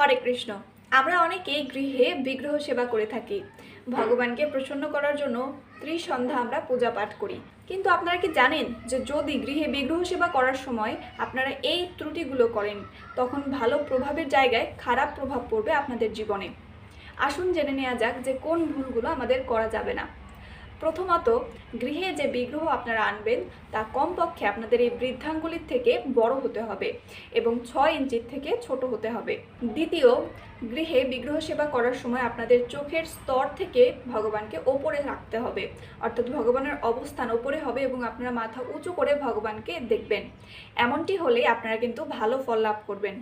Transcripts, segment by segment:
হরে কৃষ্ণ। আমরা অনেকেই গৃহে বিগ্রহ সেবা করে থাকি। ভগবানকে প্রসন্ন করার জন্য ত্রিসন্ধ্যা আমরা পূজা পাঠ করি। কিন্তু আপনারা কি জানেন যে যদি গৃহে বিগ্রহ সেবা করার সময় আপনারা এই ত্রুটিগুলো করেন, তখন ভালো প্রভাবের জায়গায় খারাপ প্রভাব পড়বে আপনাদের জীবনে। আসুন জেনে নেওয়া যাক যে কোন ভুলগুলো আমাদের করা যাবে না। প্রথমত, গৃহে যে বিগ্রহ আপনারা আনবেন, তা কমপক্ষে আপনাদের এই বৃদ্ধাঙ্গুলির থেকে বড় হতে হবে এবং ছয় ইঞ্চির থেকে ছোট হতে হবে। দ্বিতীয়, গৃহে বিগ্রহ সেবা করার সময় আপনাদের চোখের স্তর থেকে ভগবানকে ওপরে রাখতে হবে। অর্থাৎ ভগবানের অবস্থান ওপরে হবে এবং আপনারা মাথা উঁচু করে ভগবানকে দেখবেন। এমনটি হলে আপনারা কিন্তু ভালো ফল লাভ করবেন।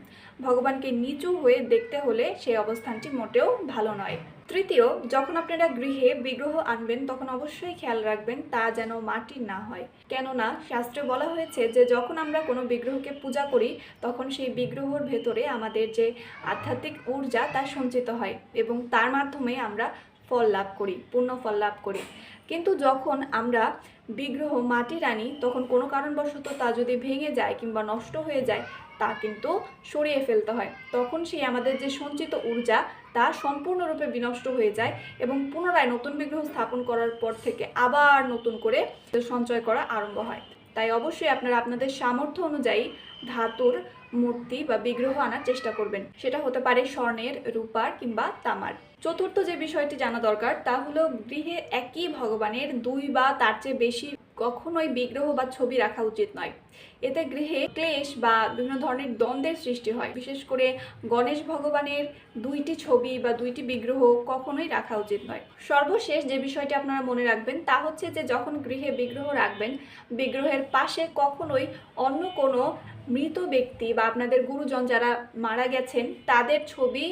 ভগবানকে নিচু হয়ে দেখতে হলে সেই অবস্থানটি মোটেও ভালো নয়। তৃতীয়, যখন আপনারা গৃহে বিগ্রহ আনবেন, তখন অবশ্যই খেয়াল রাখবেন তা যেন মাটির না হয়। কেননা, শাস্ত্রে বলা হয়েছে যে, যখন আমরা কোনো বিগ্রহকে পূজা করি, তখন সেই বিগ্রহর ভেতরে আমাদের যে আধ্যাত্মিক ঊর্জা, তা সঞ্চিত হয় এবং তার মাধ্যমে আমরা ফল লাভ করি, পূর্ণ ফল লাভ করি। কিন্তু যখন আমরা বিগ্রহ মাটির আনি তখন কোনো কারণবশত তা যদি ভেঙে যায় কিংবা নষ্ট হয়ে যায়, তা কিন্তু সরিয়ে ফেলতে হয়। তখন সেই আমাদের যে সঞ্চিত ঊর্জা, তা সম্পূর্ণরূপে বিনষ্ট হয়ে যায় এবং পুনরায় নতুন বিগ্রহ স্থাপন করার পর থেকে আবার নতুন করে সঞ্চয় করা আরম্ভ হয়। তাই অবশ্যই আপনারা আপনাদের সামর্থ্য অনুযায়ী ধাতুর মূর্তি বা বিগ্রহ আনার চেষ্টা করবেন। সেটা হতে পারে স্বর্ণের, রূপার কিংবা তামার। চতুর্থ যে বিষয়টি জানা দরকার, তা হলো গৃহে একই ভগবানের দুই বা তার চেয়ে বেশি কখনোই বিগ্রহ বা ছবি রাখা উচিত নয়। এতে গৃহে ক্লেশ বা বিভিন্ন ধরনের দ্বন্দ্বের সৃষ্টি হয়। বিশেষ করে গণেশ ভগবানের দুইটি ছবি বা দুইটি বিগ্রহ কখনোই রাখা উচিত নয়। সর্বশেষ যে বিষয়টি আপনারা মনে রাখবেন তা হচ্ছে যে, যখন গৃহে বিগ্রহ রাখবেন, বিগ্রহের পাশে কখনোই অন্য কোনো মৃত ব্যক্তি বা আপনাদের গুরুজন যারা মারা গেছেন, তাদের ছবি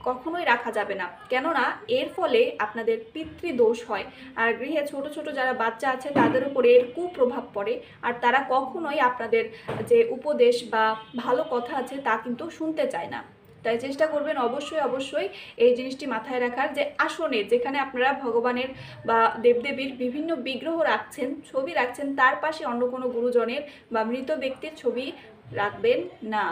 কখনোই রাখা যাবে না। কেননা, এর ফলে আপনাদের পিতৃদোষ হয়। আর গৃহে ছোট ছোট যারা বাচ্চা আছে, তাদের উপরে এর কুপ্রভাব পড়ে। আর তারা কখনোই আপনাদের যে উপদেশ বা ভালো কথা আছে, তা কিন্তু শুনতে চায় না। তাই চেষ্টা করবেন অবশ্যই অবশ্যই এই জিনিসটি মাথায় রাখার যে আসনে যেখানে আপনারা ভগবানের বা দেবদেবীর বিভিন্ন বিগ্রহ রাখছেন, ছবি রাখছেন, তার পাশে অন্য কোনো গুরুজনের বা মৃত ব্যক্তির ছবি রাখবেন না।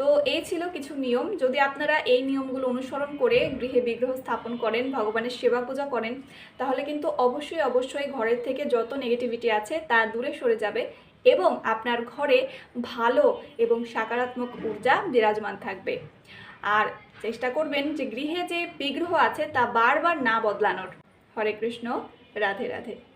তো এই ছিল কিছু নিয়ম। যদি আপনারা এই নিয়মগুলো অনুসরণ করে গৃহে বিগ্রহ স্থাপন করেন, ভগবানের সেবা পূজা করেন, তাহলে কিন্তু অবশ্যই অবশ্যই ঘরের থেকে যত নেগেটিভিটি আছে তা দূরে সরে যাবে। এবং আপনার ঘরে ভালো এবং সকারাত্মক ঊর্জা বিরাজমান থাকবে। আর চেষ্টা করবেন যে গৃহে যে বিগ্রহ আছে তা বারবার না বদলানোর। হরে কৃষ্ণ, রাধে রাধে।